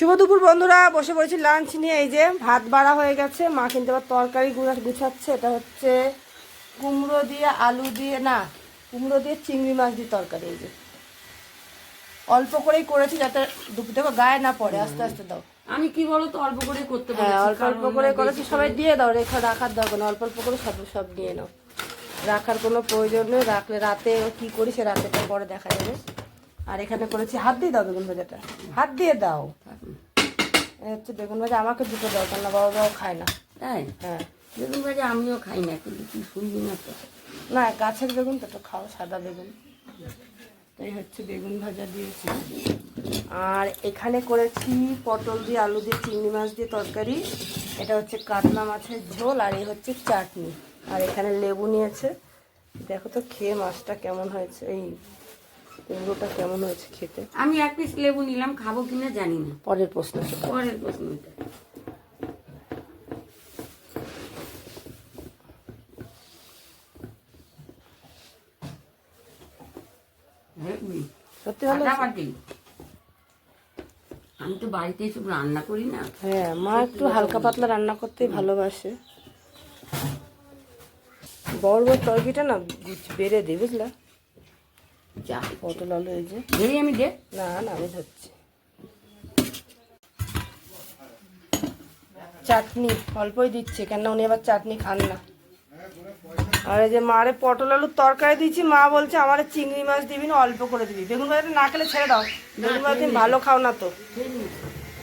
শুভ দুপুর বন্ধুরা। বসে পড়েছি লাঞ্চ নিয়ে। এই যে ভাত বাড়া হয়ে গেছে। মা কিন্তু আবার তরকারি গুঁড়া গুছাচ্ছে। এটা হচ্ছে কুমড়ো দিয়ে আলু দিয়ে না কুমড়ো দিয়ে চিংড়ি মাছ দিয়ে তরকারি। এই যে অল্প করেই করেছি যাতে দুপুর দেখো গায়ে না পড়ে। আস্তে আস্তে দাও। আমি কি বলো তো অল্প করে করতে হ্যাঁ অল্প অল্প করে করেছি। সবাই দিয়ে দাও রেখা রাখার দরকার নেই। অল্প অল্প করে সব সব নিয়ে নাও। রাখার কোনো প্রয়োজন নেই। রাখলে রাতে কি করি সে রাতেটা পরে দেখা যাবে। আর এখানে করেছি হাত দিয়ে দাও বেগুন ভাজাটা। হাত দিয়ে দাও। হচ্ছে বেগুন ভাজা আমাকে দুটো দরকার না বাবা বাবাও খায় না। তাই? হ্যাঁ। বেগুন ভাজা আমিও খাই না কিন্তু তুই শুনবি না তো। না গাছের বেগুন তো খাও সাদা বেগুন। তাই হচ্ছে বেগুন ভাজা দিয়েছি। আর এখানে করেছি পটল দিয়ে আলু দিয়ে চিংড়ি মাছ দিয়ে তরকারি। এটা হচ্ছে কাতলা মাছের ঝোল আর এই হচ্ছে চাটনি। আর এখানে লেবু নিয়েছে। দেখো তো খেয়ে মাছটা কেমন হয়েছে এই লেবুটা কেমন হয়েছে খেতে? আমি এক পিস লেবু নিলাম খাব কিনা জানি না। পরের প্রশ্ন পরের প্রশ্নটা সত্যি ভালো আমি তো বাড়িতে এসব রান্না করি না। হ্যাঁ মা একটু হালকা পাতলা রান্না করতেই ভালোবাসে। বড় বড় তরকিটা না বেড়ে দিই বুঝলা? যা পটল আলু এই যে। ধরি আমি দে। না না আমি ধরছি। চাটনি অল্পই দিচ্ছে কেন উনি আবার চাটনি খান না। আর এই যে মারে পটল আলুর তরকারি দিচ্ছি মা বলছে আমার চিংড়ি মাছ দিবি না অল্প করে দিবি। বেগুন ভাজাটা না খেলে ছেড়ে দাও। বেগুন ভাজা তুমি ভালো খাও না তো।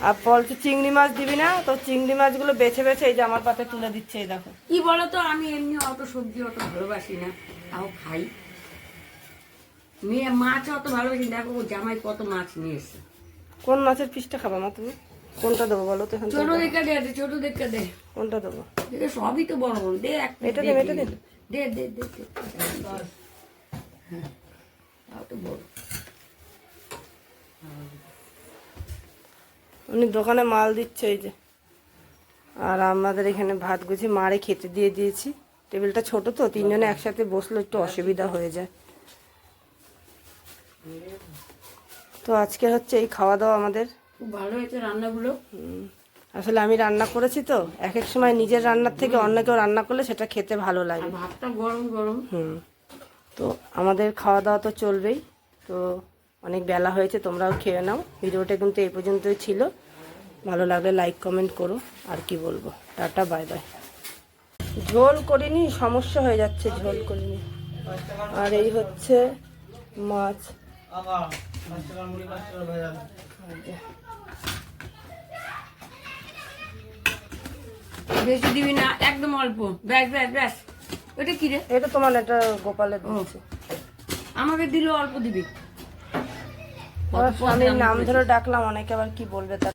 আর বলছে চিংড়ি মাছ দিবি না? তো চিংড়ি মাছগুলো বেছে বেছে এই যে আমার পাতে তুলে দিচ্ছে এই দেখো। কি বলো তো আমি এমনি অত সবজি অত ভালোবাসি না তাও খাই। মেয়ে মাছ অত ভালোবাসি দেখো জামাই কত মাছ নিয়ে এসছে। কোন মাছের পিসটা খাবা মা তুমি? কোনটা দেবো বলো তো ছোট দেখে দে দে, ছোট দেখে দে। কোনটা দেবো? সবই তো বড় বড়। দে এক এটা দে, এটা দে দে দে দে। হ্যাঁ, তাও তো বড়। উনি দোকানে মাল দিচ্ছে এই যে। আর আমাদের এখানে ভাত গুছি মারে খেতে দিয়ে দিয়েছি। টেবিলটা ছোট তো তিনজনে একসাথে বসলে একটু অসুবিধা হয়ে যায়। তো আজকে হচ্ছে এই খাওয়া দাওয়া আমাদের। খুব ভালো হয়েছে রান্নাগুলো। আসলে আমি রান্না করেছি তো এক এক সময় নিজের রান্নার থেকে অন্য কেউ রান্না করলে সেটা খেতে ভালো লাগে। ভাতটা গরম গরম। হুম। তো আমাদের খাওয়া দাওয়া তো চলবেই। তো অনেক বেলা হয়েছে তোমরাও খেয়ে নাও। ভিডিওটা কিন্তু এই পর্যন্তই ছিল। ভালো লাগলে লাইক কমেন্ট করো। আর কি বলব? Tata bye bye. ঝোল করিনি সমস্যা হয়ে যাচ্ছে ঝোল করিনি। আর এই হচ্ছে মাছ। বেশি দিবি না একদম অল্প। ব্যাস ব্যাস ব্যাস। ওটা কি রে? এটা তোমার এটা গোপালের আমাকে দিলে অল্প দিবি। আমি স্বামীর নাম ধরে ডাকলাম অনেকে আবার কি বলবে তার